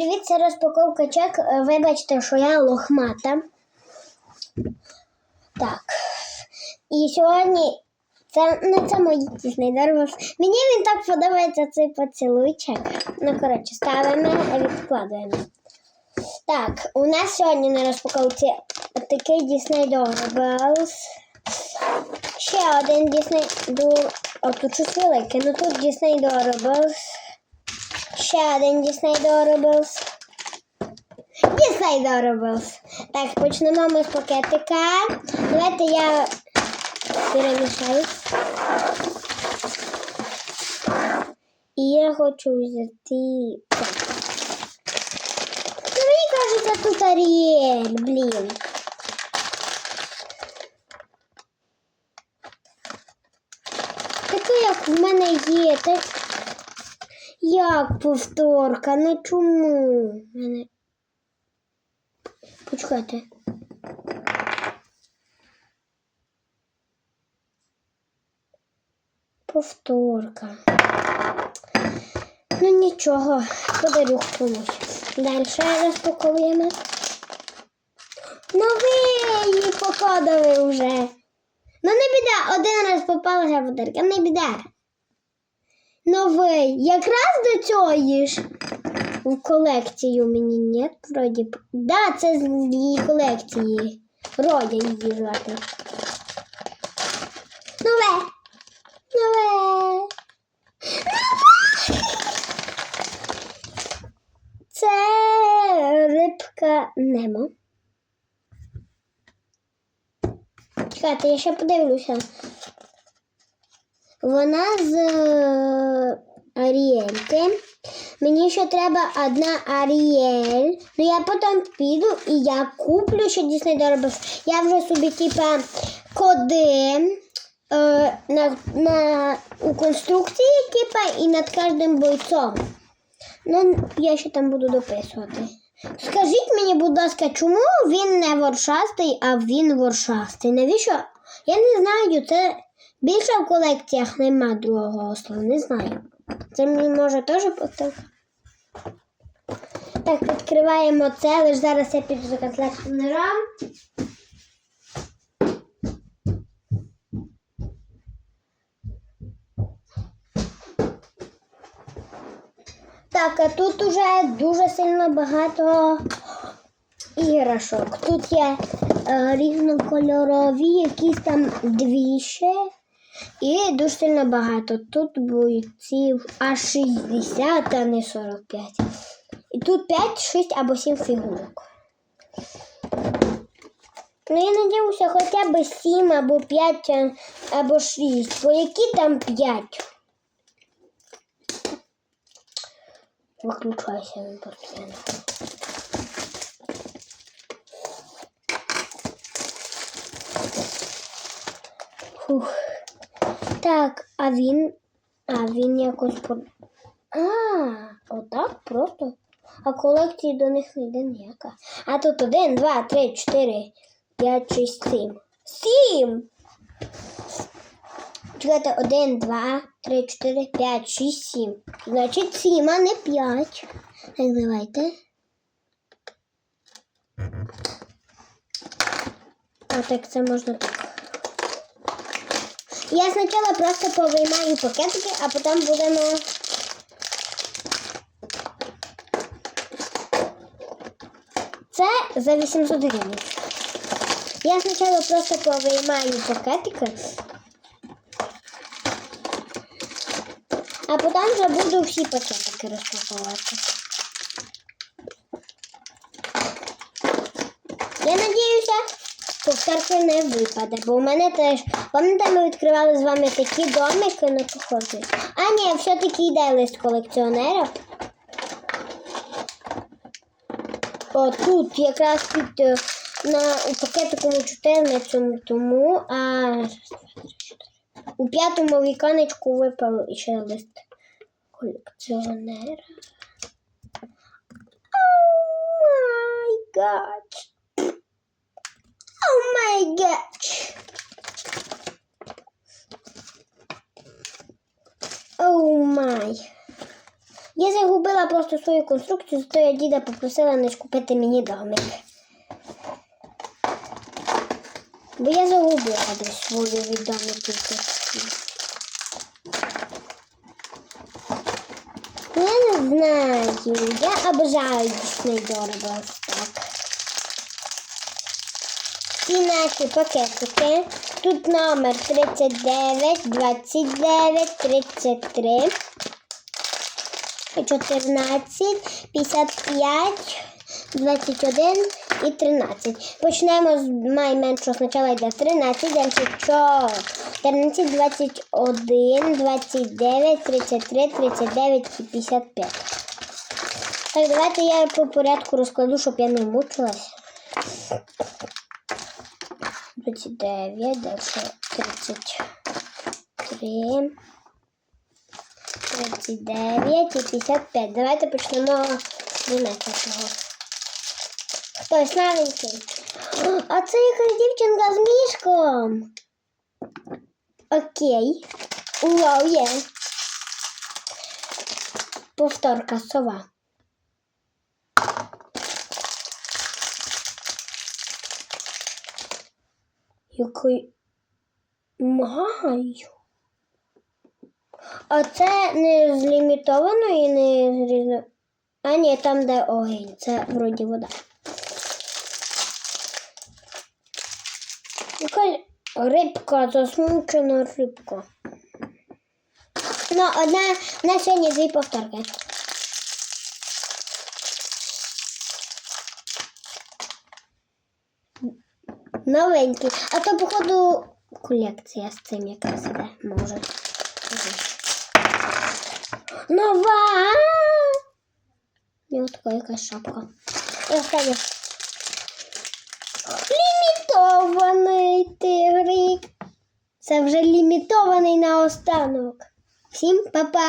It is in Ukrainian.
Привіт, це розпаковка чек. Е, Вибачте, що я лохмата. Так. І сьогодні це не це мої тісний дорос. Мені він так подобається цей поцілуйчик. Ну, коротше, ставимо, і відкладуємо. Так, у нас сьогодні на розпаковці такий Disney Doorables. Ще один Disney Dur... О, тут щось. Ну тут Disney Doorables. Ще один Disney Doorables. Disney Doorables. Так, почнемо ми з пакетика. Давайте я перемішаю. І я хочу взяти. Ну, мені кажеться, тут Аріель, блін. Таке, як в мене є, так як повторка? Ну чому? Мене... Почекайте. Повторка. Ну нічого, подарю комусь. Далі розпаковуємо. Новий попадали вже. Ну не біда, один раз попалася подарка, не біда. Новий. Якраз до цього ж в колекцію мені нет, вроді. Да, це з її колекції. Родя її звати. Нове. Нове. Це рибка Немо. Чекайте, я ще подивлюся. Вона з е, Аріельки. Мені ще треба одна Аріель. Ну я потім піду і я куплю ще Disney Doorables. Я вже собі типа коди е, на, на, у конструкції, типа, і над кожним бойцом. Ну, я ще там буду дописувати. Скажіть мені, будь ласка, чому він не воршастий, а він воршастий? Навіщо? Я не знаю, це більше в колекціях нема другого осла, не знаю. Це мені може теж потім. Так, відкриваємо це, лише зараз я піду за котлетнером. Так, а тут уже дуже сильно багато іграшок. Тут є е, різнокольорові, якісь там дві ще. І дуже сильно багато. Тут бойців аж 60, а не 45. І тут 5, 6 або 7 фігурок. Ну, я надіюся, хоча б 7 або 5 або 6. Бо які там 5? Виключайся він постійно. Фух. Так, а він. А він якось по. А, отак просто. А колекції до них не йде ніяка. А тут один, два, три, чотири, п'ять, шість, сім. Сім! Чекайте, один, два, три, чотири, п'ять, шість, сім. Значить, сім, а не п'ять. Так, давайте. А так це можна так. Я спочатку просто повиймаю пакетики, а потім будемо. Це за 800 гривень. Я спочатку просто повиймаю пакетики, а потім вже буду всі пакетики розпаковувати. Я надіюся, повторки не випаде, бо у мене теж. Пам'ятаєте, ми відкривали з вами такі домики на похожі. А ні, все-таки йде лист колекціонера. О, тут якраз під е, на у пакетику 14 тому, а раз, два, три, у п'ятому віконечку випав ще лист колекціонера. О май гад. О май гад. О май. Я загубила просто свою конструкцію, зато я діда попросила не купити мені домик. Бо я загубила десь свою від домиків. Я не знаю, я обожаю Disney Doorbell так. Наші пакетики. Тут номер 39, 29, 33, 14, 55, 21 і 13. Почнемо з найменшого спочатку йде 13, далі 14, 21, 29, 33, 39 і 55. Так, давайте я по порядку розкладу, щоб я не мучилась. 29, дальше 33, 39 і 55. Давайте почнемо з 12-го. Хтось новенький. А це якась дівчинка з мішком. Окей. Вау, є. Повторка сова. Який маю. А це не з лімітованої, не з різно. А ні, там де огінь. Це вроді вода. Якась рибка, засмучена рибка. Ну, одна на сьогодні дві повторки. Новенький. А то, походу, колекція з цим якраз іде, може. Нова! І от така якась шапка. І останнє. Лімітований тигрик. Це вже лімітований наостанок. Всім па-па!